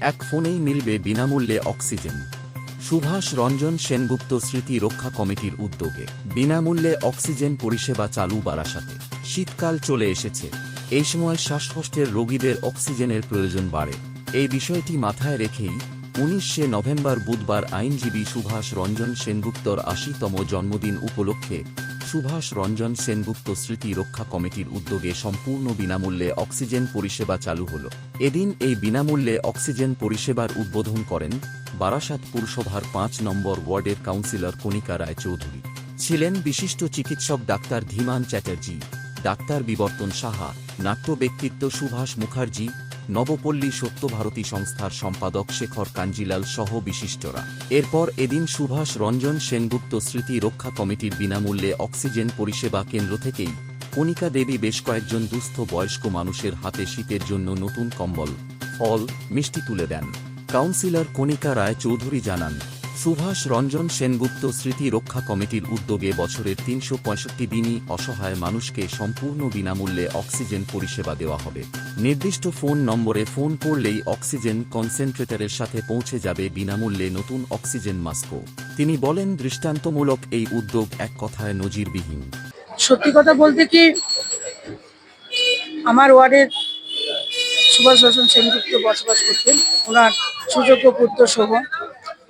এক ফোনেই মিলবে বিনামূল্যে অক্সিজেন। সুভাষ রঞ্জন সেনগুপ্ত স্মৃতি রক্ষা কমিটির উদ্যোগে বিনামূল্যে অক্সিজেন পরিষেবা চালু বারাসাতে। শীতকাল চলে এসেছে। এই সময় শ্বাসকষ্টের রোগীদের অক্সিজেনের প্রয়োজন বাড়ে। এই বিষয়টি মাথায় রেখেই উনিশে নভেম্বর বুধবার আইনজীবী সুভাষ রঞ্জন সেনগুপ্তর আশিতম জন্মদিন উপলক্ষে সুভাষ রঞ্জন সেনগুপ্ত স্মৃতি রক্ষা কমিটির উদ্যোগে সম্পূর্ণ বিনামূল্যে অক্সিজেন পরিষেবা চালু হল। এদিন এই বিনামূল্যে অক্সিজেন পরিষেবার উদ্বোধন করেন বারাসাত পুরসভার পাঁচ নম্বর ওয়ার্ডের কাউন্সিলর কণিকা রায় চৌধুরী ছিলেন বিশিষ্ট চিকিৎসক ডাক্তার ধীমান চ্যাটার্জি, ডাক্তার বিবর্তন সাহা, নাট্য ব্যক্তিত্ব সুভাষ মুখার্জি নবপল্লী সত্যভারতী সংস্থার সম্পাদক শেখর কাঞ্জিলাল সহ বিশিষ্টরা। এরপর এদিন সুভাষ রঞ্জন সেনগুপ্ত স্মৃতি রক্ষা কমিটির বিনামূল্যে অক্সিজেন পরিষেবা কেন্দ্র থেকেই কণিকা দেবী বেশ কয়েকজন দুস্থ বয়স্ক মানুষের হাতে শীতের জন্য নতুন কম্বল, ফল, মিষ্টি তুলে দেন। কাউন্সিলর কণিকা রায় চৌধুরী জানান সুভাষ রঞ্জন সেনগুপ্ত স্মৃতি রক্ষা কমিটির উদ্যোগে বছরের তিনশো পঁয়ষট্টি দিনই অসহায় মানুষকে সম্পূর্ণ বিনামূল্যে অক্সিজেন পরিষেবা দেওয়া হবে। নির্দিষ্ট ফোন নম্বরে ফোন করলেই অক্সিজেন কনসেন্ট্রেটরের সাথে পৌঁছে যাবে বিনামূল্যে নতুন অক্সিজেন মাস্কও। তিনি বলেন, দৃষ্টান্তমূলক এই উদ্যোগ এক কথায় নজিরবিহীন। সত্যি কথা বলতে কি, আমার ওয়ার্ডের সুভাষ রঞ্জন সেনগুপ্ত বসবাস করতেন। ওনার সুযোগ্য পুত্র শোভন।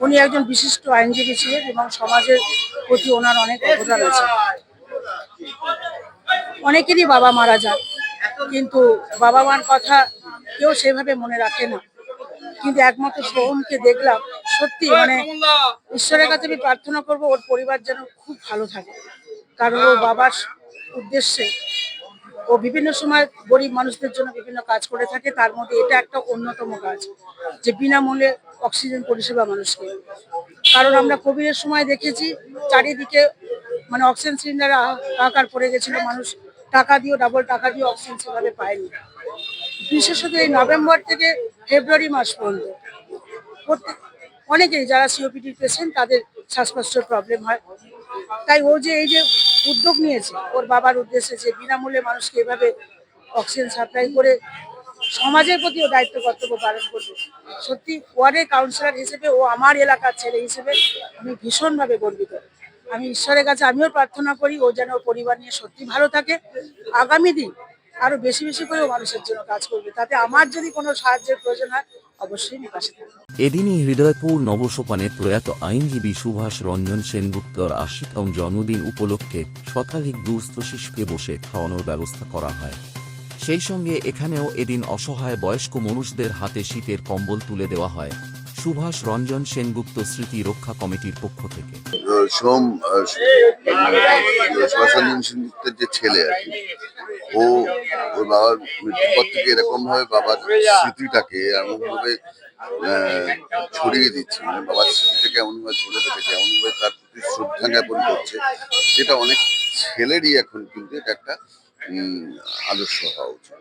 উনি একজন বিশিষ্ট আইনজীবী ছিলেন এবং সমাজের প্রতি ওনার অনেক অবদান আছে। অনেকেরই বাবা মারা যায় কিন্তু বাবা মার কথা কেউ সেভাবে মনে রাখে না। কিন্তু একমাত্র সোহমকে দেখলাম, সত্যি মানে ঈশ্বরের কাছে আমি প্রার্থনা করব, ওর পরিবার যেন খুব ভালো থাকে। কারণ ও বাবার উদ্দেশ্যে ও বিভিন্ন সময় গরিব মানুষদের জন্য বিভিন্ন কাজ করে থাকে, তার মধ্যে এটা একটা অন্যতম কাজ, যে বিনামূল্যে অক্সিজেন পরিষেবা মানুষকে। কারণ আমরা কোভিডের সময় দেখেছি, চারিদিকে মানে অক্সিজেন সিলিন্ডার আকার পড়ে গেছিল মানুষ, টাকা দিয়েও ডাবল টাকা দিয়ে অক্সিজেন সেভাবে পায়নি। বিশেষত এই নভেম্বর থেকে ফেব্রুয়ারি মাস পর্যন্ত প্রত্যেক, অনেকেই যারা সিওপিডি পেশেন্ট তাদের শ্বাসকষ্টের প্রবলেম হয়। তাই ও যে এই যে উদ্যোগ নিয়েছে। ওর বাবার উদ্দেশ্যে যে বিনামূল্যে মানুষকে এভাবে অক্সিজেন সাপ্লাই করে সমাজের প্রতিও দায়িত্ব, কর্তব্য পালন করবে। সত্যি, ওয়ার্ডের কাউন্সিলর হিসেবে ও আমার এলাকার ছেলে হিসেবে আমি ভীষণভাবে গর্বিত। আমি ঈশ্বরের কাছে আমিও প্রার্থনা করি, ও যেন পরিবার নিয়ে সত্যি ভালো থাকে। আগামী দিন আরও বেশি বেশি করেও মানুষের জন্য কাজ করবে। তাতে আমার যদি কোনো সাহায্যের প্রয়োজন হয় এদিনই হৃদয়পুর নবসোপানে প্রয়াত আইনজীবী সুভাষ রঞ্জন সেনগুপ্তর আশিতম জন্মদিন উপলক্ষে শতাধিক দুস্থ শিশুকে বসে খাওয়ানোর ব্যবস্থা করা হয়। সেই সঙ্গে এখানেও এদিন অসহায় বয়স্ক মানুষদের হাতে শীতের কম্বল তুলে দেওয়া হয়। সুভাষ রঞ্জন সেনগুপ্ত স্মৃতি রক্ষা কমিটির পক্ষ থেকে। সোম সুভাষরঞ্জন সেনগুপ্তের যে ছেলে আর কি, ও, ওর বাবার মৃত্যুর পর থেকে এরকম ভাবে বাবার স্মৃতিটাকে এমন ভাবে ছড়িয়ে দিচ্ছে। মানে বাবার স্মৃতিটাকে এমন ভাবে ধরে রেখেছে এমন ভাবে তার প্রতি শ্রদ্ধা জ্ঞাপন করছে। যেটা অনেক ছেলেরই এখন কিন্তু এটা একটা আদর্শ হওয়া উচিত।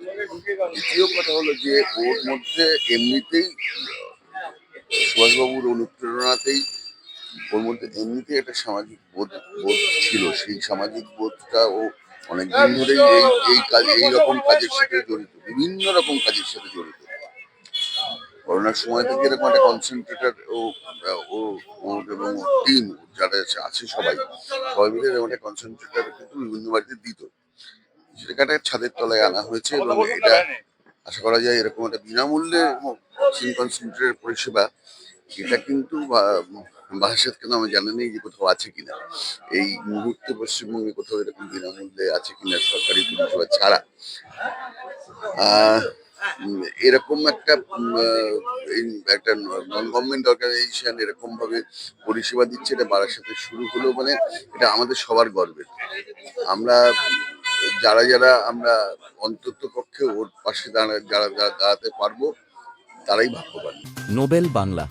দ্বিতীয় কথা হলো যে ওর মধ্যে এমনিতেই সুভাষবাবুর অনুপ্রেরণাতেই ওর মধ্যে এমনিতেই একটা সামাজিক বোধ বোধ ছিল। সেই সামাজিক বোধটা ও অনেকদিন ধরেই এই এই কাজ, এই রকম কাজের সাথে জড়িত, বিভিন্ন রকম কাজের সাথে জড়িত। করোনার সময় থেকে এরকম একটা কনসেন্ট্রেটার ও ও ও এবং টিম যারা আছে সবাই সবাই মিলে এরকম একটা কনসেন্ট্রেটার কিন্তু বিভিন্ন বাড়িতে দিত। সেটাকে একটা ছাদের তলায় আনা হয়েছে এবং এটা আশা করা যায় এরকম একটা বিনামূল্যে অক্সিজেন কনসেন্ট্রেটের পরিষেবা এটা কিন্তু বাসাত কেন আমি জানি নেই যে কোথাও আছে কিনা। এই মুহূর্তে পশ্চিমবঙ্গে কোথাও এরকম বিনামূল্যে আছে কিনা সরকারি পরিষেবা ছাড়া। এরকম একটা একটা নন গভর্নমেন্ট অর্গানাইজেশন এরকম ভাবে পরিষেবা দিচ্ছে, এটা বারাসাতে শুরু হলো মানে এটা আমাদের সবার গর্বের। আমরা যারা যারা আমরা অন্তত পক্ষে ওর পাশে দাঁড়া যারা দাঁড়াতে পারব, তারাই ভাগ্যবান। নোবেল বাংলা।